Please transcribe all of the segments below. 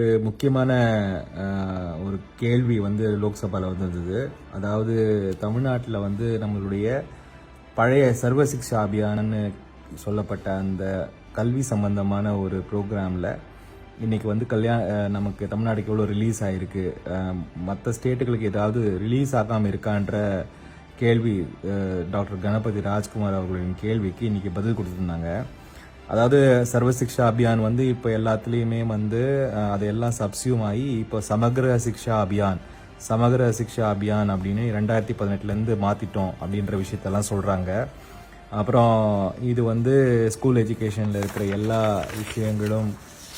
ஒரு முக்கியமான ஒரு கேள்வி வந்து லோக்சபாவில் வந்திருந்தது. அதாவது தமிழ்நாட்டில் வந்து நம்மளுடைய பழைய சர்வ சிக்ஷா சொல்லப்பட்ட அந்த கல்வி சம்பந்தமான ஒரு ப்ரோக்ராமில் இன்றைக்கி வந்து கல்யாண நமக்கு தமிழ்நாடுக்கு எவ்வளோ ரிலீஸ் ஆகிருக்கு மற்ற ஸ்டேட்டுகளுக்கு ஏதாவது ரிலீஸ் ஆகாமல் இருக்கான்ற கேள்வி டாக்டர் கணபதி ராஜ்குமார் அவர்களின் கேள்விக்கு இன்றைக்கி பதில் கொடுத்துருந்தாங்க. அதாவது சர்வசிக்ஷா அபியான் வந்து இப்போ எல்லாத்துலேயுமே வந்து அது அதையெல்லாம் சப்சியூம் ஆகி இப்போ சமகிர சிக்ஷா அபியான் சமகிர சிக்ஷா அபியான் அப்படின்னு ரெண்டாயிரத்தி பதினெட்டுலேருந்து மாற்றிட்டோம் அப்படின்ற விஷயத்தெல்லாம் சொல்கிறாங்க அப்புறம் இது வந்து ஸ்கூல் எஜுகேஷனில் இருக்கிற எல்லா விஷயங்களும்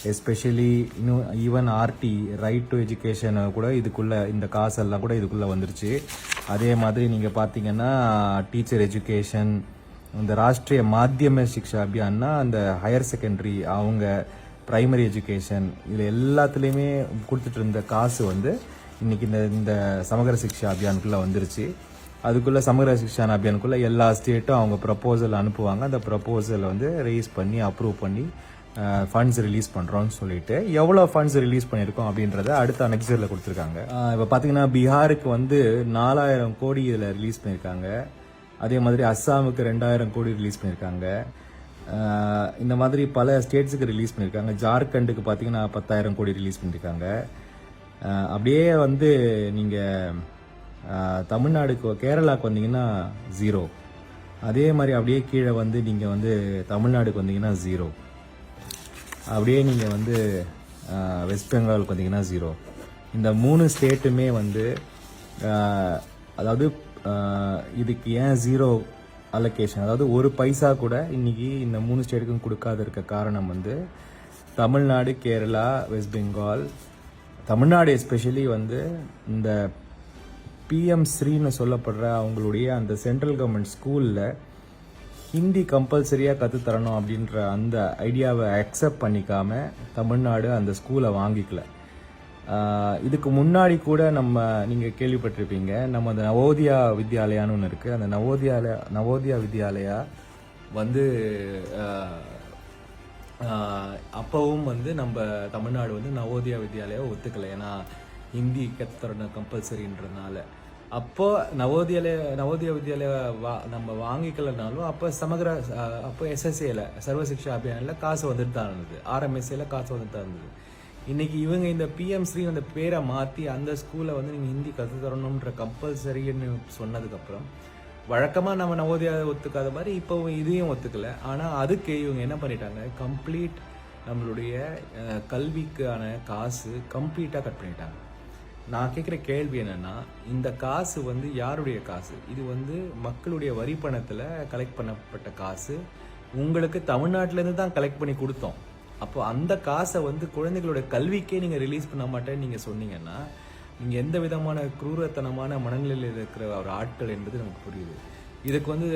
எஸ்பெஷலி இன்னும் ஈவன் ஆர்டி ரைட் டு எஜுகேஷனை கூட இதுக்குள்ளே இந்த காசெல்லாம் கூட இதுக்குள்ளே வந்துருச்சு. அதே மாதிரி நீங்கள் பார்த்தீங்கன்னா டீச்சர் எஜுகேஷன் இந்த ராஷ்ட்ரிய மாத்தியம சிக்ஷா அபியான்னா அந்த ஹையர் செகண்டரி அவங்க ப்ரைமரி எஜுகேஷன் இது எல்லாத்துலேயுமே கொடுத்துட்டு இருந்த காசு வந்து இன்றைக்கி இந்த இந்த சமகர சிக்ஷா அபியானுக்குள்ளே வந்துருச்சு. அதுக்குள்ளே சமகர சிக்ஷா அபியானுக்குள்ளே எல்லா ஸ்டேட்டும் அவங்க ப்ரப்போசல் அனுப்புவாங்க. அந்த ப்ரப்போசலை வந்து ரேஸ் பண்ணி அப்ரூவ் பண்ணி ஃபண்ட்ஸ் ரிலீஸ் பண்ணுறோம்னு சொல்லிட்டு எவ்வளோ ஃபண்ட்ஸ் ரிலீஸ் பண்ணியிருக்கோம் அப்படின்றத அடுத்த அனெக்சரில் கொடுத்துருக்காங்க. இப்போ பார்த்தீங்கன்னா பீகாருக்கு வந்து நாலாயிரம் கோடி இதில் ரிலீஸ் பண்ணியிருக்காங்க. அதே மாதிரி அஸ்ஸாமுக்கு ரெண்டாயிரம் கோடி ரிலீஸ் பண்ணியிருக்காங்க. இந்த மாதிரி பல ஸ்டேட்ஸுக்கு ரிலீஸ் பண்ணியிருக்காங்க. ஜார்க்கண்டுக்கு பார்த்தீங்கன்னா பத்தாயிரம் கோடி ரிலீஸ் பண்ணியிருக்காங்க. அப்படியே வந்து நீங்கள் தமிழ்நாடுக்கு கேரளாவுக்கு வந்தீங்கன்னா ஜீரோ அதே மாதிரி அப்படியே கீழே வந்து நீங்கள் வந்து தமிழ்நாடுக்கு வந்தீங்கன்னா ஜீரோ அப்படியே நீங்கள் வந்து வெஸ்ட் பெங்காலுக்கு வந்தீங்கன்னா ஜீரோ இந்த மூணு ஸ்டேட்டுமே வந்து அதாவது இதுக்கு ஏன் ஜீரோ அலோகேஷன் அதாவது ஒரு பைசா கூட இன்னைக்கு இந்த மூணு ஸ்டேட்டுக்கும் கொடுக்காத இருக்க காரணம் வந்து தமிழ்நாடு கேரளா வெஸ்ட் பெங்கால் தமிழ்நாடு எஸ்பெஷலி வந்து இந்த பிஎம் ஸ்ரீன்னு சொல்லப்படுற அவங்களுடைய அந்த சென்ட்ரல் கவர்மெண்ட் ஸ்கூலில் ஹிந்தி கம்பல்சரியாக கற்றுத்தரணும் அப்படின்ற அந்த ஐடியாவை அக்செப்ட் பண்ணிக்காமல் தமிழ்நாடு அந்த ஸ்கூலை வாங்கிக்கல. இதுக்கு முன்னாடி கூட நம்ம நீங்கள் கேள்விப்பட்டிருப்பீங்க நம்ம அந்த நவோதியா வித்யாலயான்னு ஒன்று இருக்குது அந்த நவோதியாலயா நவோதியா வித்யாலயா வந்து அப்போவும் அப்பவும் வந்து நம்ம தமிழ்நாடு வந்து நவோதியா வித்யாலயா ஒத்துக்கல. ஏன்னா ஹிந்தி கற்றுத்தரணும் கம்பல்சரின்றதுனால அப்போ நவோதியாலய நவோதய வித்யாலயா வா நம்ம வாங்கிக்கலனாலும் அப்போ சமகர அப்போ எஸ்எஸ்ஏல சர்வசிக்ஷா அபியானில் காசு வந்துட்டு தான் இருந்தது ஆர்எம்எஸ்ஏல காசு வந்துட்டு தான் இருந்தது. இன்னைக்கு இவங்க இந்த பிஎம் ஸ்ரீ அந்த பேரை மாற்றி அந்த ஸ்கூலை வந்து நீங்கள் ஹிந்தி கற்றுத்தரணுன்ற கம்பல்சரின்னு சொன்னதுக்கப்புறம் வழக்கமாக நம்ம நவோதயா ஒத்துக்காத மாதிரி இப்போ இதையும் ஒத்துக்கலை. ஆனால் அதுக்கு இவங்க என்ன பண்ணிட்டாங்க? கம்ப்ளீட் நம்மளுடைய கல்விக்கான காசு கம்ப்ளீட்டாக கட் பண்ணிட்டாங்க. நான் கேட்குற கேள்வி என்னென்னா இந்த காசு வந்து யாருடைய காசு? இது வந்து மக்களுடைய வரி பணத்தில் கலெக்ட் பண்ணப்பட்ட காசு. உங்களுக்கு தமிழ்நாட்டிலேருந்து தான் கலெக்ட் பண்ணி கொடுத்தோம். அப்போ அந்த காசை வந்து குழந்தைகளோட கல்விக்கே நீங்கள் ரிலீஸ் பண்ண மாட்டேன்னு நீங்கள் சொன்னீங்கன்னா நீங்கள் எந்த விதமான குரூரத்தனமான மனநிலையில் இருக்கிற ஒரு ஆட்கள் என்பது நமக்கு புரியுது. இதுக்கு வந்து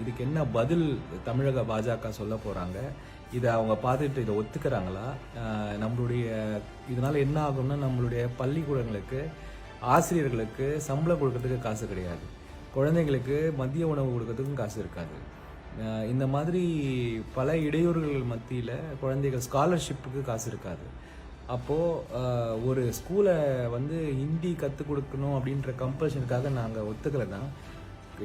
இதுக்கு என்ன பதில் தமிழக பாஜக சொல்ல போகிறாங்க இதை அவங்க பார்த்துட்டு இதை ஒத்துக்கிறாங்களா? நம்மளுடைய இதனால என்ன ஆகும்னா நம்மளுடைய பள்ளிக்கூடங்களுக்கு ஆசிரியர்களுக்கு சம்பளம் கொடுக்கறதுக்கு காசு கிடையாது. குழந்தைங்களுக்கு மதிய உணவு கொடுக்கறதுக்கும் காசு இருக்காது. இந்த மாதிரி பல இடையூறுகள் மத்தியில் குழந்தைகள் ஸ்காலர்ஷிப்புக்கு காசு இருக்காது. அப்போது ஒரு ஸ்கூலை வந்து ஹிந்தி கற்றுக் கொடுக்கணும் அப்படின்ற கம்பல்ஷனுக்காக நாங்கள் ஒத்துக்கலைன்னா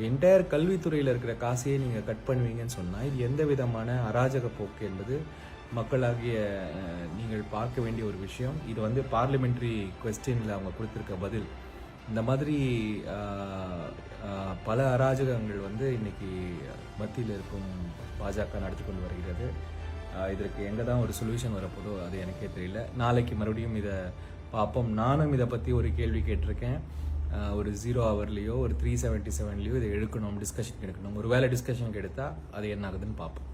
என்டையர் கல்வித்துறையில் இருக்கிற காசையே நீங்கள் கட் பண்ணுவீங்கன்னு சொன்னால் இது எந்த விதமான அராஜக போக்கு என்பது மக்களாகிய நீங்கள் பார்க்க வேண்டிய ஒரு விஷயம். இது வந்து பார்லிமெண்ட்ரி கொஸ்டினில் அவங்க கொடுத்துருக்க பதில். இந்த மாதிரி பல அராஜகங்கள் வந்து இன்னைக்கு மத்தியில் இருக்கும் பாஜக நடத்தி கொண்டு வருகிறது. இதற்கு எங்கே தான் ஒரு சொல்யூஷன் வரப்போதோ அது எனக்கே தெரியல. நாளைக்கு மறுபடியும் இதை பார்ப்போம். நானும் இதை பற்றி ஒரு கேள்வி கேட்டிருக்கேன். ஒரு ஜீரோ ஹவர்லேயோ ஒரு த்ரீ செவன்ட்டி செவன்லேயோ இதை எடுக்கணும் டிஸ்கஷன் எடுக்கணும். ஒரு வேலை டிஸ்கஷனுக்கு எடுத்தால் அது என்ன ஆகுதுன்னு பார்ப்போம்.